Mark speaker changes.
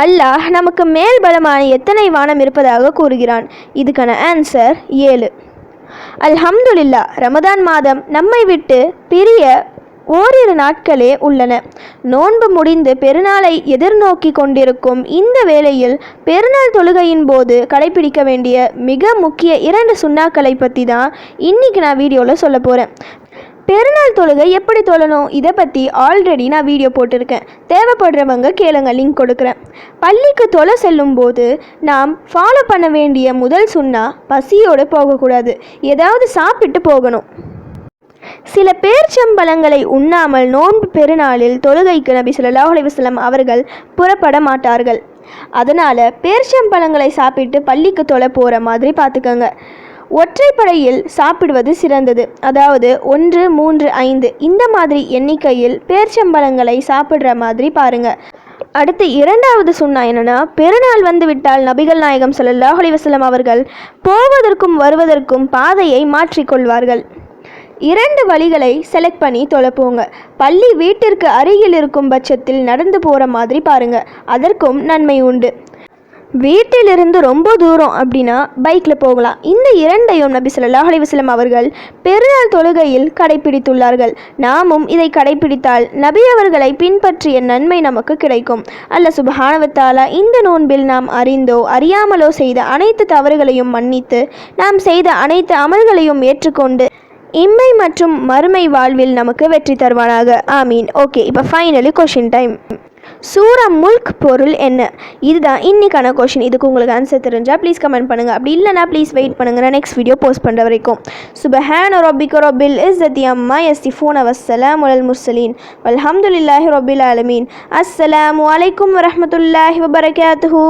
Speaker 1: அல்லாஹ் நமக்கு மேல் பலமான எத்தனை வானம் இருப்பதாக கூறுகிறான். இதுக்கான ஆன்சர் ஏழு. அல்ஹம்துலில்லா ரமதான் மாதம் நம்மை விட்டு பிரிய ஓரிரு நாட்களே உள்ளன. நோன்பு முடிந்து பெருநாளை எதிர்நோக்கி கொண்டிருக்கும் இந்த வேளையில் பெருநாள் தொழுகையின் போது கடைபிடிக்க வேண்டிய மிக முக்கிய இரண்டு சுண்ணாக்களை பற்றி தான் இன்னைக்கு நான் வீடியோவில் சொல்ல போகிறேன் பெருநாள் தொழுகை எப்படி தொழணும்? இதை பற்றி ஆல்ரெடி நான் வீடியோ போட்டிருக்கேன். தேவைப்படுறவங்க கேளுங்க லிங்க் கொடுக்குறேன். பள்ளிக்கு தொலை செல்லும் போது நாம் ஃபாலோ பண்ண வேண்டிய முதல் சுண்ணா பசியோடு போகக்கூடாது. ஏதாவது சாப்பிட்டு போகணும். சில பேர்ச்சம்பழங்களை உண்ணாமல் நோன்பு பெருநாளில் தொழுகைக்கு நபி ஸல்லல்லாஹு அலைஹி அவர்கள் புறப்பட மாட்டார்கள். அதனால் பேர்ச்சம்பழங்களை சாப்பிட்டு பள்ளிக்கு தொலை போகிற மாதிரி பார்த்துக்கோங்க. ஒற்றைப்படையில் சாப்பிடுவது சிறந்தது. அதாவது ஒன்று மூன்று ஐந்து இந்த மாதிரி எண்ணிக்கையில் பேர்ச்சம்பழங்களை சாப்பிட்ற மாதிரி பாருங்க. அடுத்து இரண்டாவது சுண்ணா என்னன்னா பெருநாள் வந்து விட்டால் நபிகள் நாயகம் ஸல்லல்லாஹு அலைஹி அவர்கள் போவதற்கும் வருவதற்கும் பாதையை மாற்றிக்கொள்வார்கள் இரண்டு வழிகளை செலக்ட் பண்ணி தொலைப்போங்க. பள்ளி வீட்டிற்கு அருகில் இருக்கும் பட்சத்தில் நடந்து போகிற மாதிரி பாருங்க. அதற்கும் நன்மை உண்டு. வீட்டிலிருந்து ரொம்ப தூரம் அப்படின்னா பைக்கில் போகலாம். இந்த இரண்டையும் நபி ஸல்லல்லாஹு அலிவசலம் அவர்கள் பெருநாள் தொழுகையில் கடைபிடித்துள்ளார்கள் நாமும் இதை கடைபிடித்தால் நபி அவர்களை பின்பற்றிய நன்மை நமக்கு கிடைக்கும். அல்ல சுபஹானவத்தாலா இந்த நோன்பில் நாம் அறிந்தோ அறியாமலோ செய்த அனைத்து தவறுகளையும் மன்னித்து நாம் செய்த அனைத்து அமல்களையும் ஏற்றுக்கொண்டு இம்மை மற்றும் மறுமை வாழ்வில் நமக்கு வெற்றி தருவானாக. ஆமீன். ஓகே இப்போ ஃபைனலி கொஷின் டைம் சூரா முல்க் பொருள் என்ன? இதுதான் இன்னைக்கான கொஷின் இதுக்கு உங்களுக்கு ஆன்சர் தெரிஞ்சால் ப்ளீஸ் கமெண்ட் பண்ணுங்கள் அப்படி இல்லைனா ப்ளீஸ் வெயிட் பண்ணுங்கள் நான் நெக்ஸ்ட் வீடியோ போஸ்ட் பண்ணுற வரைக்கும். சுபஹான ரொபிக ரொபில் தி அம்மா யஸ்திஃபூன் அவசலாம் உலல் முர்சலீன் அல்ஹம்துலில்லாஹி ரொபில் ஆலமீன். அஸ்ஸலாமு அலைக்கும் வரஹ்மத்துல்லாஹி வபரகாத்துஹூ.